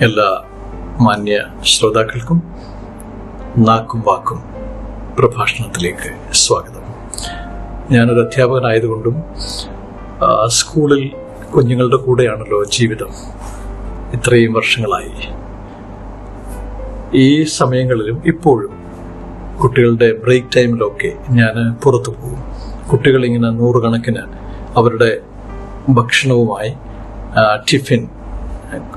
എല്ലാ മാന്യ ശ്രോതാക്കൾക്കും നാക്കും വാക്കും പ്രഭാഷണത്തിലേക്ക് സ്വാഗതം. ഞാനൊരു അധ്യാപകനായതുകൊണ്ടും സ്കൂളിൽ കുഞ്ഞുങ്ങളുടെ കൂടെയാണല്ലോ ജീവിതം. ഇത്രയും വർഷങ്ങളായി. ഈ സമയങ്ങളിലും ഇപ്പോഴും കുട്ടികളുടെ ബ്രേക്ക് ടൈമിലൊക്കെ ഞാൻ പുറത്തു പോകും. കുട്ടികളിങ്ങനെ നൂറുകണക്കിന് അവരുടെ ഭക്ഷണവുമായി ടിഫിൻ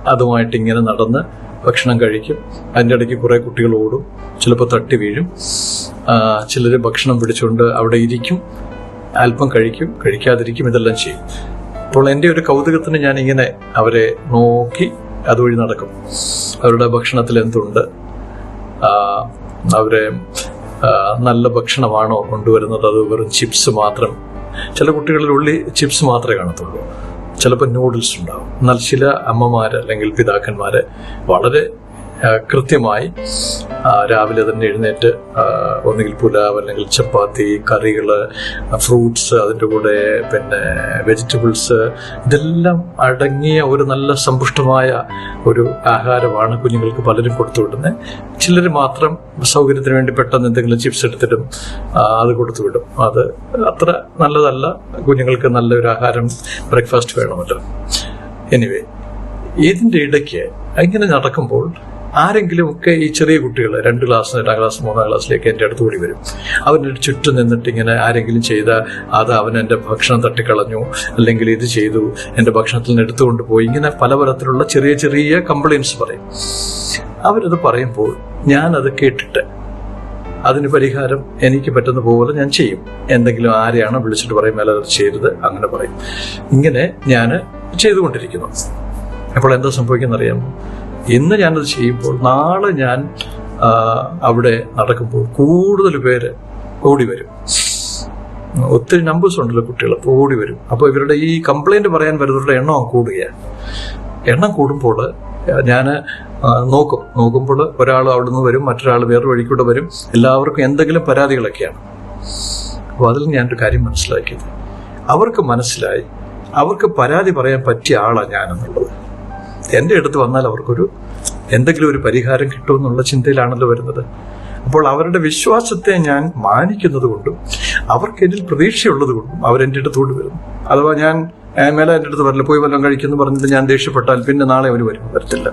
അതുമായിട്ട് ഇങ്ങനെ നടന്ന് ഭക്ഷണം കഴിക്കും. അതിന്റെ ഇടയ്ക്ക് കുറേ കുട്ടികൾ ഓടും. ചിലപ്പോൾ തട്ടി വീഴും. ചിലർ ഭക്ഷണം പിടിച്ചുകൊണ്ട് അവിടെ ഇരിക്കും. അല്പം കഴിക്കും. കഴിക്കാതിരിക്കും. ഇതെല്ലാം ചെയ്യും. അപ്പോൾ എന്റെ ഒരു കൗതുകത്തിന് ഞാൻ ഇങ്ങനെ അവരെ നോക്കി അതുവഴി നടക്കും. അവരുടെ ഭക്ഷണത്തിൽ എന്തുണ്ട്? അവരെ നല്ല ഭക്ഷണമാണോ കൊണ്ടുവരുന്നത്? അത് വെറും ചിപ്സ് മാത്രം. ചില കുട്ടികളിൽ ഉള്ളി ചിപ്സ് മാത്രമേ കാണത്തുള്ളൂ. ചിലപ്പോൾ നൂഡിൽസ് ഉണ്ടാവും. എന്നാൽ ചില അമ്മമാര് അല്ലെങ്കിൽ പിതാക്കന്മാര് വളരെ കൃത്യമായി രാവിലെ തന്നെ എഴുന്നേറ്റ് ഒന്നുകിൽ പുലാവ് അല്ലെങ്കിൽ ചപ്പാത്തി കറികൾ ഫ്രൂട്ട്സ് അതിന്റെ കൂടെ പിന്നെ വെജിറ്റബിൾസ് ഇതെല്ലാം അടങ്ങിയ ഒരു നല്ല സമ്പുഷ്ടമായ ഒരു ആഹാരമാണ് കുഞ്ഞുങ്ങൾക്ക് പലരും കൊടുത്തു വിടുന്നത് ചിലർ മാത്രം സൗകര്യത്തിന് വേണ്ടി പെട്ടെന്ന് എന്തെങ്കിലും ചിപ്സ് എടുത്തിട്ടും അത് കൊടുത്തു വിടും അത് അത്ര നല്ലതല്ല. കുഞ്ഞുങ്ങൾക്ക് നല്ലൊരു ആഹാരം ബ്രേക്ക്ഫാസ്റ്റ് വേണമല്ലോ. എനിവേ ഇതിന്റെ ഇടയ്ക്ക് ഇങ്ങനെ നടക്കുമ്പോൾ ആരെങ്കിലും ഒക്കെ ഈ ചെറിയ കുട്ടികൾ രണ്ട് ക്ലാസ് രണ്ടാം ക്ലാസ് മൂന്നാം ക്ലാസ്സിലേക്ക് എന്റെ അടുത്ത് കൂടി വരും. അവന്റെ ചുറ്റും നിന്നിട്ട് ഇങ്ങനെ ആരെങ്കിലും ചെയ്ത അത് അവൻ എന്റെ ഭക്ഷണം തട്ടിക്കളഞ്ഞു അല്ലെങ്കിൽ ഇത് ചെയ്തു എന്റെ ഭക്ഷണത്തിൽ നിന്ന് എടുത്തുകൊണ്ട് പോയി ഇങ്ങനെ പലതരത്തിലുള്ള ചെറിയ ചെറിയ കംപ്ലയിൻസ് പറയും. അവരത് പറയുമ്പോൾ ഞാനത് കേട്ടിട്ട് അതിന് പരിഹാരം എനിക്ക് പറ്റുന്ന പോലെ ഞാൻ ചെയ്യും. എന്തെങ്കിലും ആരെയാണ് വിളിച്ചിട്ട് പറയും മേലെ അത് ചെയ്തത് അങ്ങനെ പറയും. ഇങ്ങനെ ഞാൻ ചെയ്തുകൊണ്ടിരിക്കുന്നു. അപ്പോൾ എന്താ സംഭവിക്കുന്ന അറിയാമോ ഇന്ന് ഞാനത് ചെയ്യുമ്പോൾ നാളെ ഞാൻ അവിടെ നടക്കുമ്പോൾ കൂടുതൽ പേര് ഓടി വരും. ഒത്തിരി നമ്പേഴ്സ് ഉണ്ടല്ലോ കുട്ടികൾ അപ്പോൾ ഓടി വരും. അപ്പോൾ ഇവരുടെ ഈ കംപ്ലൈന്റ് പറയാൻ വരുന്നവരുടെ എണ്ണം കൂടുകയാണ്. എണ്ണം കൂടുമ്പോൾ ഞാൻ നോക്കും. നോക്കുമ്പോൾ ഒരാൾ അവിടെ നിന്ന് വരും മറ്റൊരാൾ വേറെ വഴിക്കൂടെ വരും. എല്ലാവർക്കും എന്തെങ്കിലും പരാതികളൊക്കെയാണ്. അപ്പോൾ അതിൽ ഞാനൊരു കാര്യം മനസ്സിലാക്കിയത്. അവർക്ക് മനസ്സിലായി. അവർക്ക് പരാതി പറയാൻ പറ്റിയ ആളാണ് ഞാനെന്നുള്ളത്. എന്റെ അടുത്ത് വന്നാൽ അവർക്കൊരു എന്തെങ്കിലും ഒരു പരിഹാരം കിട്ടുമെന്നുള്ള ചിന്തയിലാണല്ലോ വരുന്നത്. അപ്പോൾ അവരുടെ വിശ്വാസത്തെ ഞാൻ മാനിക്കുന്നത് കൊണ്ടും അവർക്ക് എന്നിൽ പ്രതീക്ഷയുള്ളത് കൊണ്ടും അവരെന്റെ അടുത്തോട്ട് വരുന്നു. അഥവാ ഞാൻ "ഏ, മേലെ എന്റെ അടുത്ത് വരില്ല പോയി വല്ലതും കഴിക്കുന്നു പറഞ്ഞിട്ട് ഞാൻ ദേഷ്യപ്പെട്ടാൽ പിന്നെ നാളെ അവർ വരും വരത്തില്ല.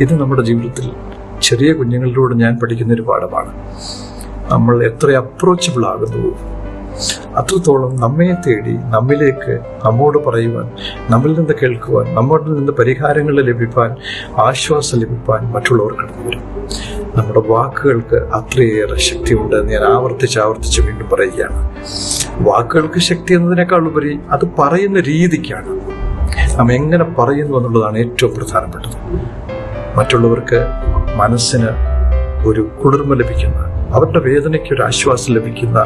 ഇത് നമ്മുടെ ജീവിതത്തിൽ ചെറിയ കുഞ്ഞുങ്ങളിലൂടെ ഞാൻ പഠിക്കുന്ന ഒരു പാഠമാണ്. നമ്മൾ എത്ര അപ്രോച്ചബിൾ ആകുന്നു അത്രത്തോളം നമ്മെ തേടി നമ്മിലേക്ക് നമ്മോട് പറയുവാൻ നമ്മിൽ നിന്ന് കേൾക്കുവാൻ നമ്മുടെ നിന്ന് പരിഹാരങ്ങൾ ലഭിക്കാൻ ആശ്വാസം ലഭിക്കാൻ മറ്റുള്ളവർ കടന്നു വരും. നമ്മുടെ വാക്കുകൾക്ക് അത്രയേറെ ശക്തിയുണ്ട് എന്ന് ഞാൻ ആവർത്തിച്ച് ആവർത്തിച്ച് വീണ്ടും പറയുകയാണ്. വാക്കുകൾക്ക് ശക്തി എന്നതിനേക്കാൾ ഉപരി അത് പറയുന്ന രീതിക്കാണ്. നാം എങ്ങനെ പറയുന്നു എന്നുള്ളതാണ് ഏറ്റവും പ്രധാനപ്പെട്ടത്. മറ്റുള്ളവർക്ക് മനസ്സിന് ഒരു കുളിർമ ലഭിക്കുന്ന അവരുടെ വേദനയ്ക്ക് ഒരു ആശ്വാസം ലഭിക്കുന്ന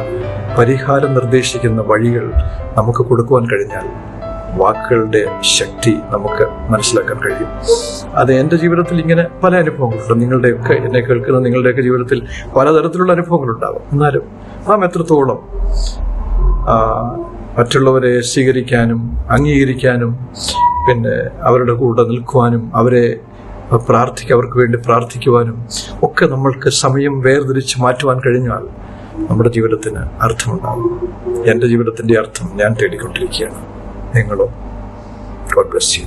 പരിഹാരം നിർദ്ദേശിക്കുന്ന വഴികൾ നമുക്ക് കൊടുക്കുവാൻ കഴിഞ്ഞാൽ വാക്കുകളുടെ ശക്തി നമുക്ക് മനസ്സിലാക്കാൻ കഴിയും. അത് എന്റെ ജീവിതത്തിൽ ഇങ്ങനെ പല അനുഭവങ്ങളുണ്ട്. നിങ്ങളുടെയൊക്കെ എന്നെ കേൾക്കുന്ന നിങ്ങളുടെയൊക്കെ ജീവിതത്തിൽ പലതരത്തിലുള്ള അനുഭവങ്ങളുണ്ടാകും എന്നാലും നാം എത്രത്തോളം മറ്റുള്ളവരെ സ്വീകരിക്കാനും അംഗീകരിക്കാനും പിന്നെ അവരുടെ കൂടെ നിൽക്കുവാനും അവരെ പ്രാർത്ഥിക്കുക അവർക്ക് വേണ്ടി പ്രാർത്ഥിക്കുവാനും ഒക്കെ നമ്മൾക്ക് സമയം വേർതിരിച്ച് മാറ്റുവാൻ കഴിഞ്ഞാൽ നമ്മുടെ ജീവിതത്തിന് അർത്ഥമുണ്ടാകും എന്റെ ജീവിതത്തിന്റെ അർത്ഥം ഞാൻ തേടിക്കൊണ്ടിരിക്കുകയാണ്. നിങ്ങളോ ഗോഡ് ബ്ലസ് യു